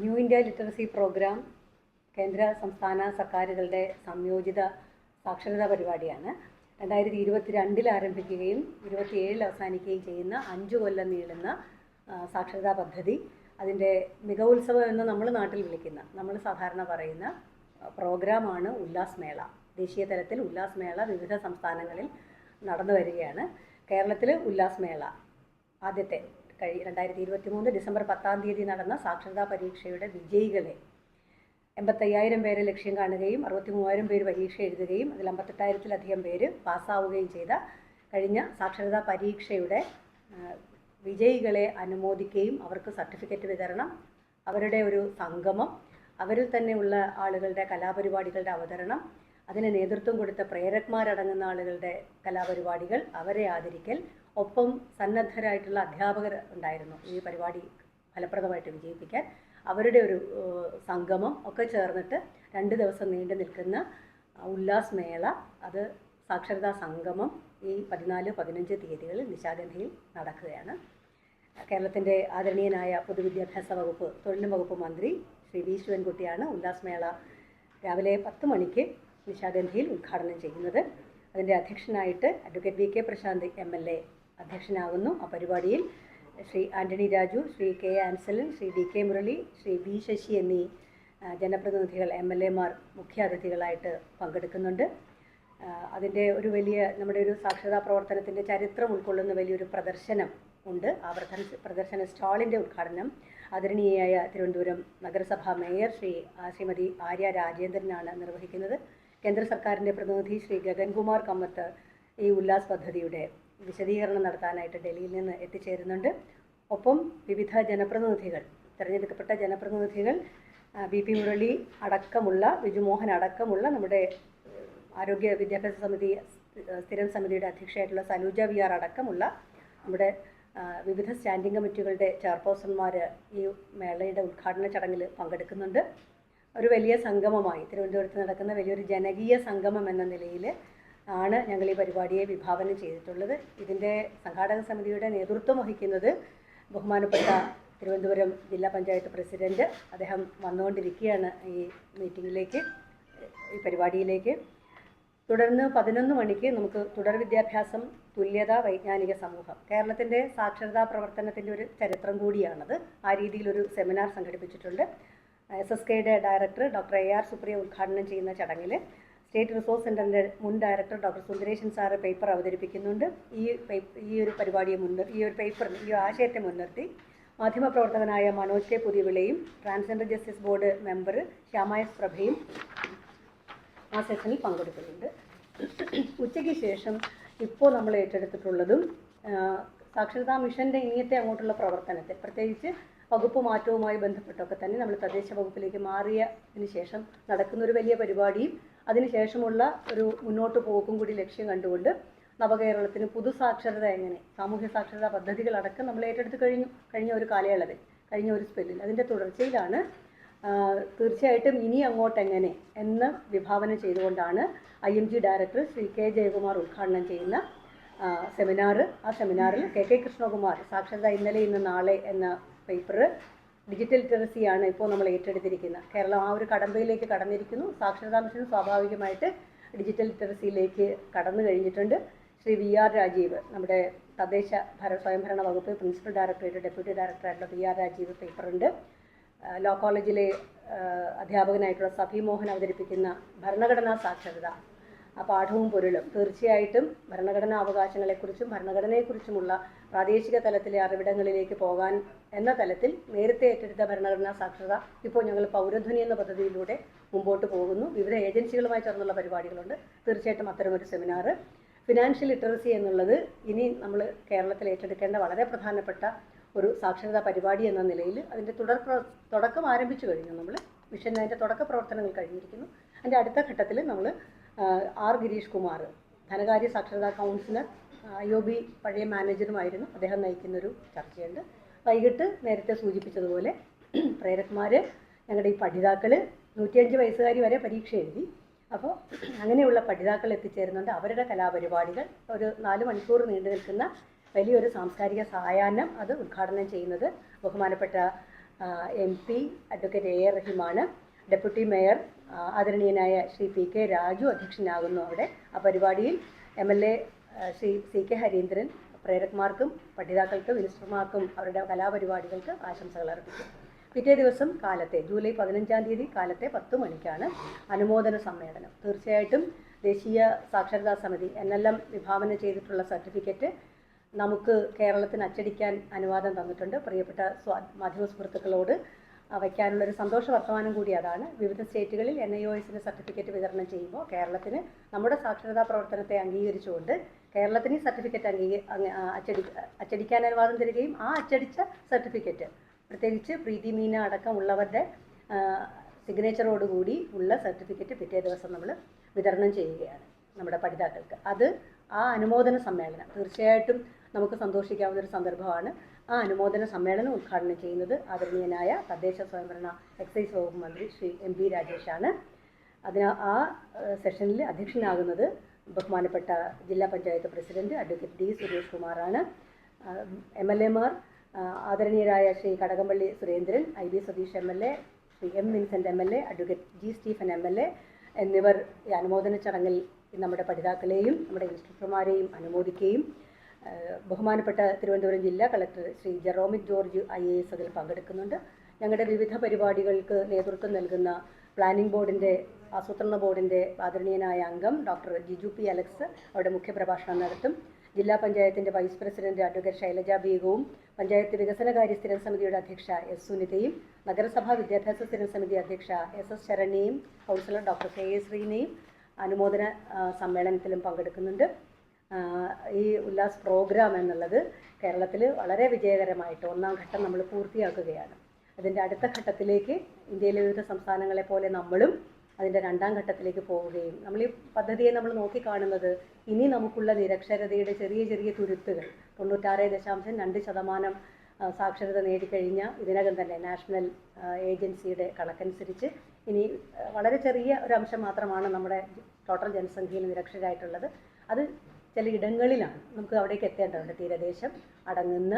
New India literacy programme കേന്ദ്ര സംസ്ഥാന സർക്കാരുകളുടെ സംയോജിത സാക്ഷരതാ പരിപാടിയാണ്. രണ്ടായിരത്തി ഇരുപത്തി രണ്ടിൽ ആരംഭിക്കുകയും ഇരുപത്തിയേഴിൽ അവസാനിക്കുകയും ചെയ്യുന്ന അഞ്ചു കൊല്ലം നീളുന്ന സാക്ഷരതാ പദ്ധതി. അതിന്റെ മികവുത്സവം എന്ന് നമ്മൾ നാട്ടിൽ വിളിക്കുന്ന നമ്മൾ സാധാരണ പറയുന്ന പ്രോഗ്രാമാണ് ഉല്ലാസ് മേള. ദേശീയ തലത്തിൽ ഉല്ലാസ് മേള വിവിധ സംസ്ഥാനങ്ങളിൽ നടന്നു വരികയാണ്. കേരളത്തിൽ ഉല്ലാസ് മേള ആദ്യത്തെ കഴി രണ്ടായിരത്തി ഇരുപത്തി മൂന്ന് ഡിസംബർ പത്താം തീയതി നടന്ന സാക്ഷരതാ പരീക്ഷയുടെ വിജയികളെ എൺപത്തയ്യായിരം പേരെ ലക്ഷ്യം കാണുകയും അറുപത്തി മൂവായിരം പേര് പരീക്ഷ എഴുതുകയും അതിൽ അമ്പത്തെട്ടായിരത്തിലധികം പേര് പാസ്സാവുകയും ചെയ്ത കഴിഞ്ഞ സാക്ഷരതാ പരീക്ഷയുടെ വിജയികളെ അനുമോദിക്കുകയും അവർക്ക് സർട്ടിഫിക്കറ്റ് വിതരണം അവരുടെ ഒരു സംഗമം അവരിൽ തന്നെയുള്ള ആളുകളുടെ കലാപരിപാടികളുടെ അവതരണം അതിന് നേതൃത്വം കൊടുത്ത പ്രേരക്മാരടങ്ങുന്ന ആളുകളുടെ കലാപരിപാടികൾ അവരെ ആദരിക്കൽ ഒപ്പം സന്നദ്ധരായിട്ടുള്ള അധ്യാപകർ ഉണ്ടായിരുന്നു ഈ പരിപാടി ഫലപ്രദമായിട്ട് വിജയിപ്പിക്കാൻ. അവരുടെ ഒരു സംഗമം ഒക്കെ ചേർന്നിട്ട് രണ്ട് ദിവസം നീണ്ടു നിൽക്കുന്ന ഉല്ലാസ് മേള അത് സാക്ഷരതാ സംഗമം ഈ പതിനാല് പതിനഞ്ച് തീയതികളിൽ നിശാഗന്ധിയിൽ നടക്കുകയാണ്. കേരളത്തിന്റെ ആദരണീയനായ പൊതുവിദ്യാഭ്യാസ വകുപ്പ് തൊഴിലും വകുപ്പ് മന്ത്രി ശ്രീ വി ശിവൻകുട്ടിയാണ് ഉല്ലാസ് മേള രാവിലെ പത്ത് മണിക്ക് നിശാഗന്ധിയിൽ ഉദ്ഘാടനം ചെയ്യുന്നത്. അതിന്റെ അധ്യക്ഷനായിട്ട് advocate V K Prashanth M L A അധ്യക്ഷനാകുന്നു. ആ പരിപാടിയിൽ Shri Antony Raju Shri K Anselan Shri D K Murali Shri B Sasi എന്നീ ജനപ്രതിനിധികൾ എം എൽ എമാർ മുഖ്യാതിഥികളായിട്ട് പങ്കെടുക്കുന്നുണ്ട്. അതിന്റെ ഒരു വലിയ നമ്മുടെ ഒരു സാക്ഷരതാ പ്രവർത്തനത്തിന്റെ ചരിത്രം ഉൾക്കൊള്ളുന്ന വലിയൊരു പ്രദർശനം ഉണ്ട്. ആ പ്രദർശന സ്റ്റാളിന്റെ ഉദ്ഘാടനം ആദരണീയയായ തിരുവനന്തപുരം നഗരസഭാ മേയർ ശ്രീ ശ്രീമതി ആര്യ രാജേന്ദ്രനാണ് നിർവഹിക്കുന്നത്. കേന്ദ്ര സർക്കാരിന്റെ പ്രതിനിധി ശ്രീ ഗഗൻകുമാർ കമ്മത്ത് ഈ ഉല്ലാസ് പദ്ധതിയുടെ വിശദീകരണം നടത്താനായിട്ട് ഡൽഹിയിൽ നിന്ന് എത്തിച്ചേരുന്നുണ്ട്. ഒപ്പം വിവിധ ജനപ്രതിനിധികൾ തിരഞ്ഞെടുക്കപ്പെട്ട ജനപ്രതിനിധികൾ ബി പി മുരളി അടക്കമുള്ള ബിജുമോഹൻ അടക്കമുള്ള നമ്മുടെ ആരോഗ്യ വിദ്യാഭ്യാസ സമിതി സ്ഥിരം സമിതിയുടെ അധ്യക്ഷയായിട്ടുള്ള സനൂജ വി ആർ അടക്കമുള്ള നമ്മുടെ വിവിധ സ്റ്റാൻഡിംഗ് കമ്മിറ്റികളുടെ ചെയർപേഴ്സൺമാർ ഈ മേളയുടെ ഉദ്ഘാടന ചടങ്ങിൽ പങ്കെടുക്കുന്നുണ്ട്. ഒരു വലിയ സംഗമമായി തിരുവനന്തപുരത്ത് നടക്കുന്ന വലിയൊരു ജനകീയ സംഗമം എന്ന നിലയിൽ ആണ് ഞങ്ങൾ ഈ പരിപാടിയെ വിഭാവനം ചെയ്തിട്ടുള്ളത്. ഇതിന്റെ സംഘാടക സമിതിയുടെ നേതൃത്വം വഹിക്കുന്നത് ബഹുമാനപ്പെട്ട തിരുവനന്തപുരം ജില്ലാ പഞ്ചായത്ത് പ്രസിഡന്റ് അദ്ദേഹം വന്നുകൊണ്ടിരിക്കുകയാണ് ഈ മീറ്റിങ്ങിലേക്ക് ഈ പരിപാടിയിലേക്ക്. തുടർന്ന് പതിനൊന്ന് മണിക്ക് നമുക്ക് തുടർ വിദ്യാഭ്യാസം തുല്യത വൈജ്ഞാനിക സമൂഹം കേരളത്തിന്റെ സാക്ഷരതാ പ്രവർത്തനത്തിന്റെ ഒരു ചരിത്രം കൂടിയാണത്. ആ രീതിയിലൊരു സെമിനാർ സംഘടിപ്പിച്ചിട്ടുണ്ട്. എസ് എസ് കെയുടെ director doctor A R Supriya ഉദ്ഘാടനം ചെയ്യുന്ന ചടങ്ങിൽ സ്റ്റേറ്റ് റിസോഴ്സ് സെന്ററിന്റെ മുൻ director doctor Sundaresan sir paper അവതരിപ്പിക്കുന്നുണ്ട്. ഈ ഈ ഒരു പരിപാടിയെ മുൻനിർത്തി ഈ ഒരു പേപ്പറിന് ഈ ആശയത്തെ മുൻനിർത്തി മാധ്യമപ്രവർത്തകനായ മനോജ് കെ പുതിയവിളയും ട്രാൻസ്ജെൻഡർ ജസ്റ്റിസ് ബോർഡ് മെമ്പർ ശ്യാമായ പ്രഭയും ആ സെഷനിൽ പങ്കെടുക്കുന്നുണ്ട്. ഉച്ചയ്ക്ക് ശേഷം ഇപ്പോൾ നമ്മൾ ഏറ്റെടുത്തിട്ടുള്ളതും സാക്ഷരതാ മിഷന്റെ ഇനിയത്തെ അങ്ങോട്ടുള്ള പ്രവർത്തനത്തെ പ്രത്യേകിച്ച് വകുപ്പ് മാറ്റവുമായി ബന്ധപ്പെട്ടൊക്കെ തന്നെ നമ്മൾ തദ്ദേശ വകുപ്പിലേക്ക് മാറിയതിന് ശേഷം നടക്കുന്ന ഒരു വലിയ പരിപാടിയും അതിനുശേഷമുള്ള ഒരു മുന്നോട്ട് പോക്കും കൂടി ലക്ഷ്യം കണ്ടുകൊണ്ട് നവകേരളത്തിന് പുതു സാക്ഷരത എങ്ങനെ സാമൂഹ്യ സാക്ഷരതാ പദ്ധതികളടക്കം നമ്മൾ ഏറ്റെടുത്ത് കഴിഞ്ഞു കഴിഞ്ഞ ഒരു കാലയളവിൽ കഴിഞ്ഞ ഒരു സ്പെല്ലിൽ അതിന്റെ തുടർച്ചയിലാണ് തീർച്ചയായിട്ടും ഇനി അങ്ങോട്ട് എങ്ങനെ എന്ന് വിഭാവനം ചെയ്തുകൊണ്ടാണ് I M G director Shri K Jayakumar ഉദ്ഘാടനം ചെയ്യുന്ന സെമിനാർ ആ സെമിനാറിൽ കെ കെ കൃഷ്ണകുമാർ സാക്ഷരത ഇന്നലെ ഇന്ന് നാളെ എന്ന പേപ്പർ ഡിജിറ്റൽ ലിറ്ററസിയാണ് ഇപ്പോൾ നമ്മൾ ഏറ്റെടുത്തിരിക്കുന്നത്. കേരളം ആ ഒരു കടമ്പയിലേക്ക് കടന്നിരിക്കുന്നു. സാക്ഷരതാ മിഷൻ സ്വാഭാവികമായിട്ട് ഡിജിറ്റൽ ലിറ്ററസിയിലേക്ക് കടന്നു കഴിഞ്ഞിട്ടുണ്ട്. ശ്രീ വി ആർ രാജീവ് നമ്മുടെ തദ്ദേശ ഭര സ്വയംഭരണ വകുപ്പ് പ്രിൻസിപ്പൽ ഡയറക്ടറേറ്റ് ഡെപ്യൂട്ടി ഡയറക്ടറായിട്ടുള്ള വി ആർ രാജീവ് പേപ്പറുണ്ട്. ലോ കോളേജിലെ അധ്യാപകനായിട്ടുള്ള സഫി മോഹൻ അവതരിപ്പിക്കുന്ന ഭരണഘടനാ സാക്ഷരത. ആ പാഠവും പൊരുളും. തീർച്ചയായിട്ടും ഭരണഘടനാ അവകാശങ്ങളെക്കുറിച്ചും ഭരണഘടനയെക്കുറിച്ചുമുള്ള പ്രാദേശിക തലത്തിലെ അറിവിടങ്ങളിലേക്ക് പോകാൻ എന്ന തലത്തിൽ നേരത്തെ ഏറ്റെടുത്ത ഭരണഘടനാ സാക്ഷരത ഇപ്പോൾ ഞങ്ങൾ പൗരധ്വനി എന്ന പദ്ധതിയിലൂടെ മുമ്പോട്ട് പോകുന്നു. വിവിധ ഏജൻസികളുമായി ചേർന്നുള്ള പരിപാടികളുണ്ട്. തീർച്ചയായിട്ടും അത്തരമൊരു സെമിനാർ ഫിനാൻഷ്യൽ ലിറ്ററസി എന്നുള്ളത് ഇനി നമ്മൾ കേരളത്തിൽ ഏറ്റെടുക്കേണ്ട വളരെ പ്രധാനപ്പെട്ട ഒരു സാക്ഷരതാ പരിപാടി എന്ന നിലയിൽ അതിന്റെ തുടർ തുടക്കം ആരംഭിച്ചു കഴിഞ്ഞു. നമ്മൾ മിഷൻ അതിന്റെ തുടക്ക പ്രവർത്തനങ്ങൾ കഴിഞ്ഞിരിക്കുന്നു. അതിന്റെ അടുത്ത ഘട്ടത്തിൽ നമ്മൾ ആർ ഗിരീഷ് കുമാർ ധനകാര്യ സാക്ഷരതാ കൗൺസിലർ യു ബി പഴയ മാനേജറുമായിരുന്നു. അദ്ദേഹം നയിക്കുന്നൊരു ചർച്ചയുണ്ട്. വൈകിട്ട് നേരത്തെ സൂചിപ്പിച്ചതുപോലെ പ്രേരക്മാർ ഞങ്ങളുടെ ഈ പഠിതാക്കൾ നൂറ്റിയഞ്ച് വയസ്സുകാരി വരെ പരീക്ഷ എഴുതി. അപ്പോൾ അങ്ങനെയുള്ള പഠിതാക്കൾ എത്തിച്ചേരുന്നുണ്ട്. അവരുടെ കലാപരിപാടികൾ ഒരു നാല് മണിക്കൂർ നീണ്ടു നിൽക്കുന്ന വലിയൊരു സാംസ്കാരിക സായാഹ്നം അത് ഉദ്ഘാടനം ചെയ്യുന്നത് ബഹുമാനപ്പെട്ട M P advocate A R റഹീമാണ് deputy mayor ആദരണീയനായ ശ്രീ പി കെ രാജു അധ്യക്ഷനാകുന്നു അവിടെ. ആ പരിപാടിയിൽ M L A Shri C K Harindran പ്രേരക്മാർക്കും പഠിതാക്കൾക്കും മിനിസ്റ്റർമാർക്കും അവരുടെ കലാപരിപാടികൾക്ക് ആശംസകൾ അർപ്പിക്കും പിറ്റേ ദിവസം കാലത്തെ ജൂലൈ പതിനഞ്ചാം തീയതി കാലത്തെ പത്ത് മണിക്കാണ് അനുമോദന സമ്മേളനം. തീർച്ചയായിട്ടും ദേശീയ സാക്ഷരതാ സമിതി എൻ എൽ എം വിഭാവനം ചെയ്തിട്ടുള്ള സർട്ടിഫിക്കറ്റ് നമുക്ക് കേരളത്തിന് അച്ചടിക്കാൻ അനുവാദം തന്നിട്ടുണ്ട്. പ്രിയപ്പെട്ട മാധ്യമ സുഹൃത്തുക്കളോട് വയ്ക്കാനുള്ളൊരു സന്തോഷ വർത്തമാനം കൂടി അതാണ്. വിവിധ സ്റ്റേറ്റുകളിൽ എൻ ഐ ഒ എസിന്റെ സർട്ടിഫിക്കറ്റ് വിതരണം ചെയ്യുമ്പോൾ കേരളത്തിന് നമ്മുടെ സാക്ഷരതാ പ്രവർത്തനത്തെ അംഗീകരിച്ചുകൊണ്ട് കേരളത്തിന് ഈ സർട്ടിഫിക്കറ്റ് അംഗീക അച്ചടി അച്ചടിക്കാൻ അനുവാദം തരികയും ആ അച്ചടിച്ച സർട്ടിഫിക്കറ്റ് പ്രത്യേകിച്ച് പ്രീതി മീന അടക്കമുള്ളവരുടെ സിഗ്നേച്ചറോടുകൂടി ഉള്ള സർട്ടിഫിക്കറ്റ് പിറ്റേ ദിവസം നമ്മൾ വിതരണം ചെയ്യുകയാണ് നമ്മുടെ പഠിതാക്കൾക്ക്. അത് ആ അനുമോദന സമ്മേളനം തീർച്ചയായിട്ടും നമുക്ക് സന്തോഷിക്കാവുന്ന ഒരു സന്ദർഭമാണ്. ആ അനുമോദന സമ്മേളനം ഉദ്ഘാടനം ചെയ്യുന്നത് ആദരണീയനായ തദ്ദേശ സ്വയംഭരണ എക്സൈസ് വകുപ്പ് മന്ത്രി ശ്രീ എം പി രാജേഷാണ്. അതിന് ആ സെഷനിൽ അധ്യക്ഷനാകുന്നത് ബഹുമാനപ്പെട്ട ജില്ലാ panchayat president advocate D Suresh കുമാറാണ്. എം എൽ എമാർ ആദരണീയരായ Shri Kadakampally Surendran I B Satheesh M L A Shri M Vincent M L A advocate G Stephen M L A എന്നിവർ ഈ അനുമോദന ചടങ്ങിൽ നമ്മുടെ പഠിതാക്കളെയും നമ്മുടെ ഇൻസ്ട്രക്ടർമാരെയും അനുമോദിക്കുകയും ബഹുമാനപ്പെട്ട തിരുവനന്തപുരം ജില്ലാ collector Shri Jeromic George I A S അതിൽ പങ്കെടുക്കുന്നുണ്ട്. ഞങ്ങളുടെ വിവിധ പരിപാടികൾക്ക് നേതൃത്വം നൽകുന്ന പ്ലാനിംഗ് ബോർഡിന്റെ ആസൂത്രണ ബോർഡിന്റെ ആദരണീയനായ അംഗം ഡോക്ടർ ജിജു പി അലക്സ് അവിടെ മുഖ്യപ്രഭാഷണം നടത്തും. ജില്ലാ പഞ്ചായത്തിന്റെ വൈസ് പ്രസിഡന്റ് അഡ്വക്കേറ്റ് ശൈലജ ബീഗവും പഞ്ചായത്ത് വികസനകാര്യ സ്ഥിരം സമിതിയുടെ അധ്യക്ഷ എസ് സുനിതയും നഗരസഭാ വിദ്യാഭ്യാസ സ്ഥിരം സമിതി അധ്യക്ഷ എസ് എസ് ശരണ്യയും കൗൺസിലർ ഡോക്ടർ കെ എ ശ്രീനയും അനുമോദന സമ്മേളനത്തിലും പങ്കെടുക്കുന്നുണ്ട്. ഈ ഉല്ലാസ് പ്രോഗ്രാം എന്നുള്ളത് കേരളത്തിൽ വളരെ വിജയകരമായിട്ട് ഒന്നാം ഘട്ടം നമ്മൾ പൂർത്തിയാക്കുകയാണ്. അതിന്റെ അടുത്ത ഘട്ടത്തിലേക്ക് ഇന്ത്യയിലെ വിവിധ സംസ്ഥാനങ്ങളെ പോലെ നമ്മളും അതിന്റെ രണ്ടാം ഘട്ടത്തിലേക്ക് പോവുകയും നമ്മൾ ഈ പദ്ധതിയെ നമ്മൾ നോക്കിക്കാണുന്നത് ഇനി നമുക്കുള്ള നിരക്ഷരതയുടെ ചെറിയ ചെറിയ തുരുത്തുകൾ. തൊണ്ണൂറ്റാറ് ദശാംശം രണ്ട് ശതമാനം സാക്ഷരത നേടിക്കഴിഞ്ഞ ഇതിനകം തന്നെ നാഷണൽ ഏജൻസിയുടെ കണക്കനുസരിച്ച് ഇനി വളരെ ചെറിയ ഒരു അംശം മാത്രമാണ് നമ്മുടെ ടോട്ടൽ ജനസംഖ്യയിൽ നിരക്ഷരായിട്ടുള്ളത് അത് ചില ഇടങ്ങളിലാണ് നമുക്ക് അവിടേക്ക് എത്തേണ്ടതുണ്ട്. തീരദേശം അടങ്ങുന്ന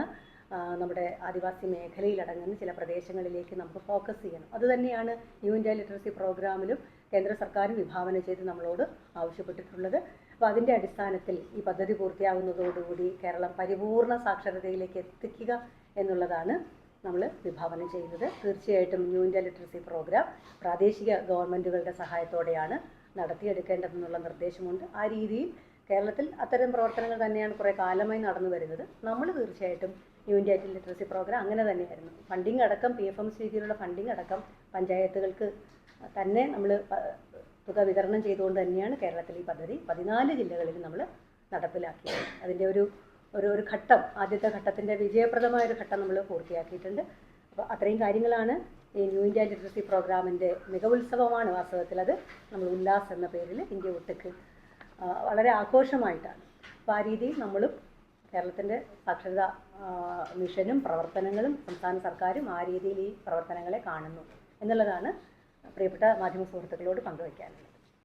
നമ്മുടെ ആദിവാസി മേഖലയിൽ അടങ്ങുന്ന ചില പ്രദേശങ്ങളിലേക്ക് നമുക്ക് ഫോക്കസ് ചെയ്യണം. അതുതന്നെയാണ് ന്യൂ ഇന്ത്യ ലിറ്ററസി പ്രോഗ്രാമിലും കേന്ദ്ര സർക്കാരും വിഭാവനം ചെയ്ത് നമ്മളോട് ആവശ്യപ്പെട്ടിട്ടുള്ളത്. അപ്പോൾ അതിന്റെ അടിസ്ഥാനത്തിൽ ഈ പദ്ധതി പൂർത്തിയാകുന്നതോടുകൂടി കേരളം പരിപൂർണ സാക്ഷരതയിലേക്ക് എത്തിക്കുക എന്നുള്ളതാണ് നമ്മൾ വിഭാവനം ചെയ്യുന്നത്. തീർച്ചയായിട്ടും ന്യൂ ഇന്ത്യ ലിറ്ററസി പ്രോഗ്രാം പ്രാദേശിക ഗവൺമെന്റുകളുടെ സഹായത്തോടെയാണ് നടത്തിയെടുക്കേണ്ടതെന്നുള്ള നിർദ്ദേശമുണ്ട്. ആ രീതിയിൽ കേരളത്തിൽ അത്തരം പ്രവർത്തനങ്ങൾ തന്നെയാണ് കുറേ കാലമായി നടന്നു വരുന്നത്. നമ്മൾ തീർച്ചയായിട്ടും ന്യൂ ഇന്ത്യ ലിറ്ററസി പ്രോഗ്രാം അങ്ങനെ തന്നെയായിരുന്നു. ഫണ്ടിങ് അടക്കം പി എഫ് എം രീതിയിലുള്ള ഫണ്ടിങ് അടക്കം പഞ്ചായത്തുകൾക്ക് തന്നെ നമ്മൾ തുക വിതരണം ചെയ്തുകൊണ്ട് തന്നെയാണ് കേരളത്തിൽ ഈ പദ്ധതി പതിനാല് ജില്ലകളിൽ നമ്മൾ നടപ്പിലാക്കിയത്. അതിന്റെ ഒരു ഒരു ഒരു ഘട്ടം ആദ്യത്തെ ഘട്ടത്തിന്റെ വിജയപ്രദമായ ഒരു ഘട്ടം നമ്മൾ പൂർത്തിയാക്കിയിട്ടുണ്ട്. അപ്പോൾ അത്രയും കാര്യങ്ങളാണ് ഈ ന്യൂ ഇന്ത്യ ലിറ്ററസി പ്രോഗ്രാമിന്റെ മികവുത്സവമാണ് വാസ്തവത്തിൽ അത്. നമ്മൾ ഉല്ലാസ് എന്ന പേരിൽ ഇന്ത്യ ഒട്ടുക്ക് വളരെ ആഘോഷമായിട്ടാണ്. അപ്പോൾ ആ രീതിയിൽ നമ്മളും കേരളത്തിന്റെ സാക്ഷരതാ മിഷനും പ്രവർത്തനങ്ങളും സംസ്ഥാന സർക്കാരും ആ രീതിയിൽ ഈ പ്രവർത്തനങ്ങളെ കാണുന്നു എന്നുള്ളതാണ് പ്രിയപ്പെട്ട മാധ്യമ സുഹൃത്തുക്കളോട് പങ്കുവയ്ക്കാനുള്ളത്.